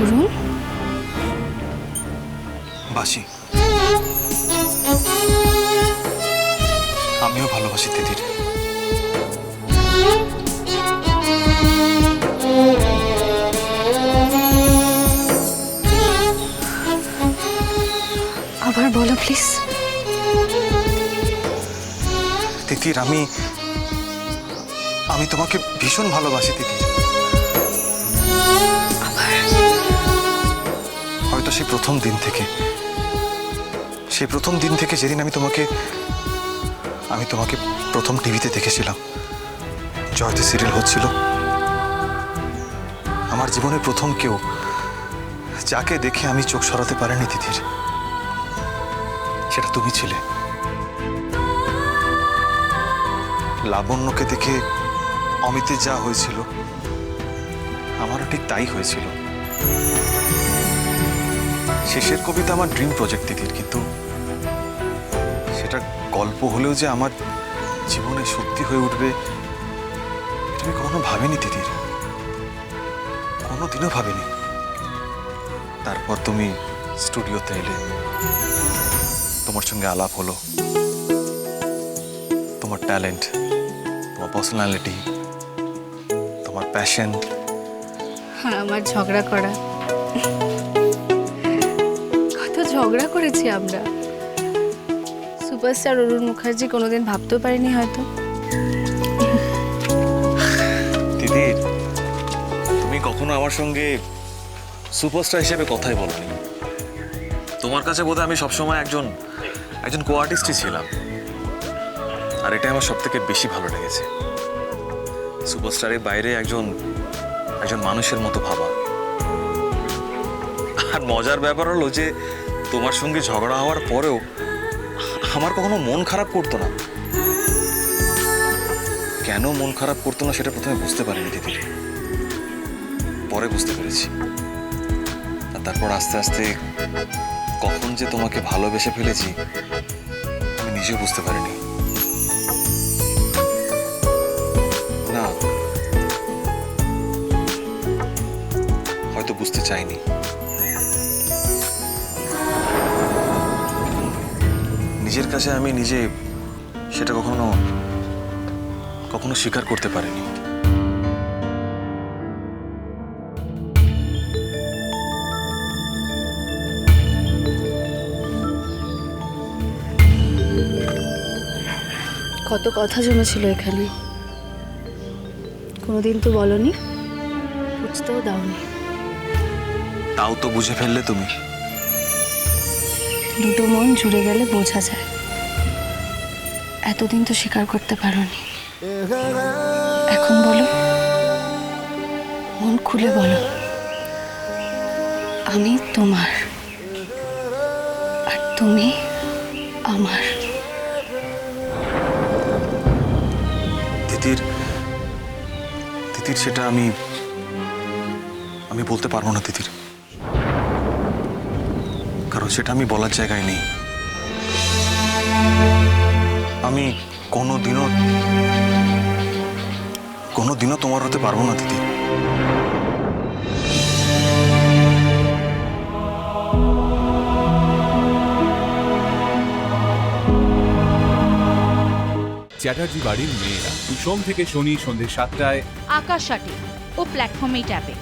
অরুণ বাসি। আমিও ভালোবাসি দিদির। আবার বলো প্লিজ তিতির আমি আমি তোমাকে ভীষণ ভালোবাসি তিতির সেই প্রথম দিন থেকে। সেই প্রথম দিন থেকে যেদিন আমি তোমাকে আমি তোমাকে প্রথম টিভিতে দেখেছিলাম। জয়তে সিরিয়াল হচ্ছিল। আমার জীবনের প্রথম কেউ যাকে দেখে আমি চোখ সরাতে পারিনি তিতির সেটা তুমি ছিলে। লাবণ্যকে দেখে অমিতের যা হয়েছিল, আমারও ঠিক তাই হয়েছিল। শেষের কবিতা আমার ড্রিম প্রজেক্ট দিদির, কিন্তু সেটা গল্প হলেও যে আমার জীবনে সত্যি হয়ে উঠবে, এটা আমি কখনো ভাবিনি দিদির। কোনোদিনও ভাবিনি। তারপর তুমি স্টুডিওতে এলে, তোমার সঙ্গে আলাপ হলো। তোমার ট্যালেন্ট, তোমার পার্সোনালিটি, তোমার প্যাশন। হ্যাঁ আমার ঝগড়া করা। ঝগড়া করেছি আমরা। সুপারস্টার অরুণ মুখার্জি কোনোদিন ভাবতেও পারিনি হয়তো। দিদির তুমি কখনো আমার সঙ্গে সুপারস্টার হিসেবে কথাই বলনি। তোমার কাছে বোধহয় আমি সবসময় একজন একজন কো আর্টিস্টই ছিলাম। আর এটা আমার সব থেকে বেশি ভালো লেগেছে। সুপারস্টারের বাইরে একজন একজন মানুষের মতো ভাবা। আর মজার ব্যাপার হলো যে তোমার সঙ্গে ঝগড়া হওয়ার পরেও আমার কখনো মন খারাপ করতো না। কেন মন খারাপ করতো না সেটা প্রথমে বুঝতে পারিনি দিদি। পরে বুঝতে পেরেছি। আর তারপর আস্তে আস্তে কখন যে তোমাকে ভালোবেসে ফেলেছি, আমি নিজেও বুঝতে পারিনি। না, হয়তো বুঝতে চাইনি। নিজের কাছে আমি নিজে সেটা কখনো কখনো স্বীকার করতে পারিনি। কত কথা জমেছিল এখানে। কোনোদিন তো বলনি বুঝতেও দাওনি। তাও তো বুঝে ফেললে তুমি। দুটো মন জুড়ে গেলে বোঝা যায়। এতদিন তো স্বীকার করতে পারোনি। এখন বলো, মন খুলে বলো, আমি তোমার, আর তুমি আমার। তিতির তিতির, সেটা আমি আমি বলতে পারব না, তিতির। কারণ সেটা আমি বলার জায়গায় নেই। আমি কোনো দিনও কোনো দিনও তোমার হতে পারব না তিতির চ্যাটার্জি বাড়ির মেয়েরা। সোম থেকে শনি সন্ধ্যে সাতটায় আকাশ আটি ও প্ল্যাটফর্মেই ট্যাপে